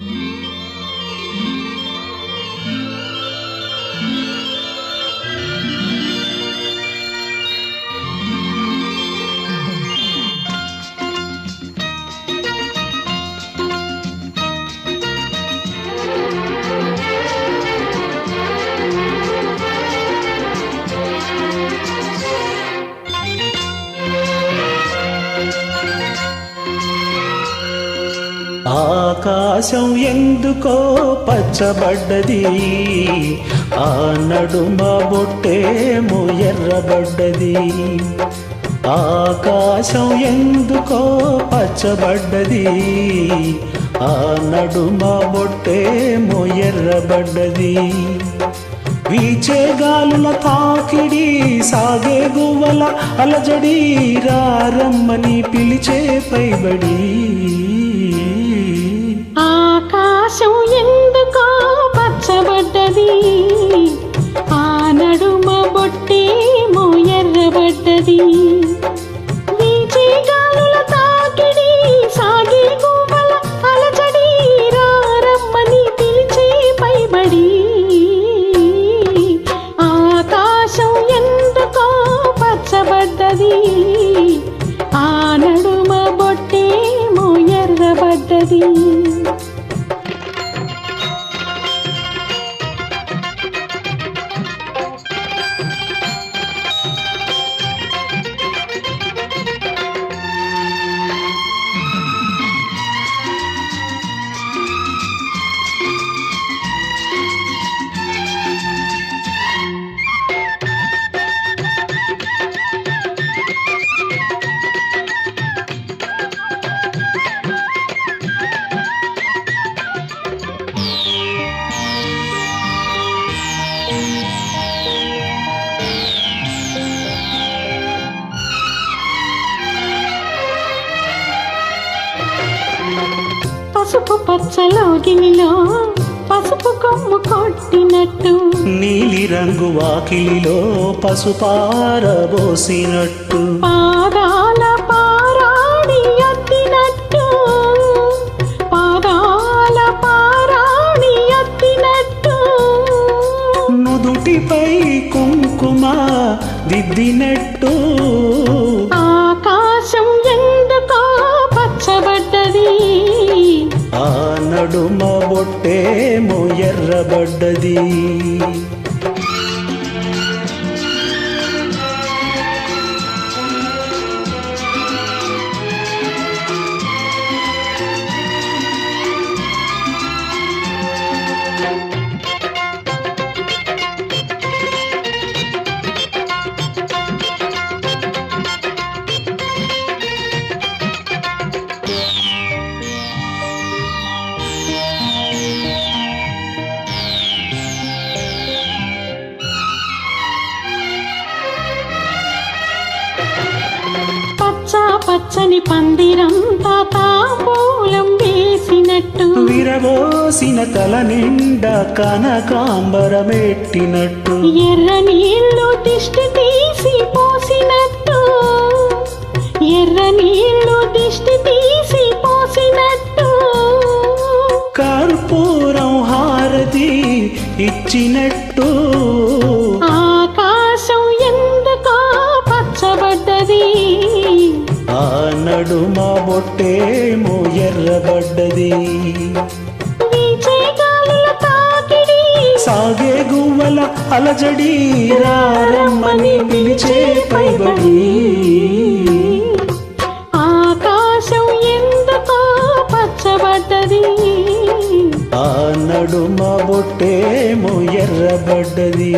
Mm-hmm. ఆకాశం ఎందుకో పచ్చబడ్డది? ఆ నడుమ బొట్టేమో ఎర్రబడ్డది. ఆకాశం ఎందుకో పచ్చబడ్డది? ఆ నడుమ బొట్టేమో ఎర్రబడ్డది. వీచే గాలుల తాకిడి సాగే గువ్వల అలజడి రారమ్మని పిలిచే పైబడి. ఆకాశం ఎందుకో పచ్చబడ్డది? ఆ నడుమ బొట్టేమో ఎర్రబడ్డది. పసుపు పచ్చలో గిలిలో పసుపు కొమ్ము కొట్టినట్టు. నీలి రంగు వాకిలిలో పసుపారబోసినట్టు పాదాల పారాణి అద్దినట్టు. పాదాల పారాణి అద్దినట్టు. నుదుటిపై కుంకుమ దిద్దినట్టు. నడుమ బొట్టేమో ఎర్రబడ్డది. పచ్చని పందిరంతా తాంబూలం వేసినట్టు. విరబోసిన తల నిండా కనకాంబరమెట్టినట్టు. ఎర్ర నీళ్ళు దిష్టి తీసి పోసినట్టు. ఎర్ర నీళ్ళు దిష్టి తీసి పోసినట్టు. కర్పూరం హారతి ఇచ్చినట్టు. బొట్టేమో ఎర్రబడ్డది. సాగే గువ్వల అలజడి రారమ్మని పిలిచే పైబడి. ఆకాశం ఎందుకో పచ్చబడ్డది. ఆ నడుమ బొట్టేమో ఎర్రబడ్డది.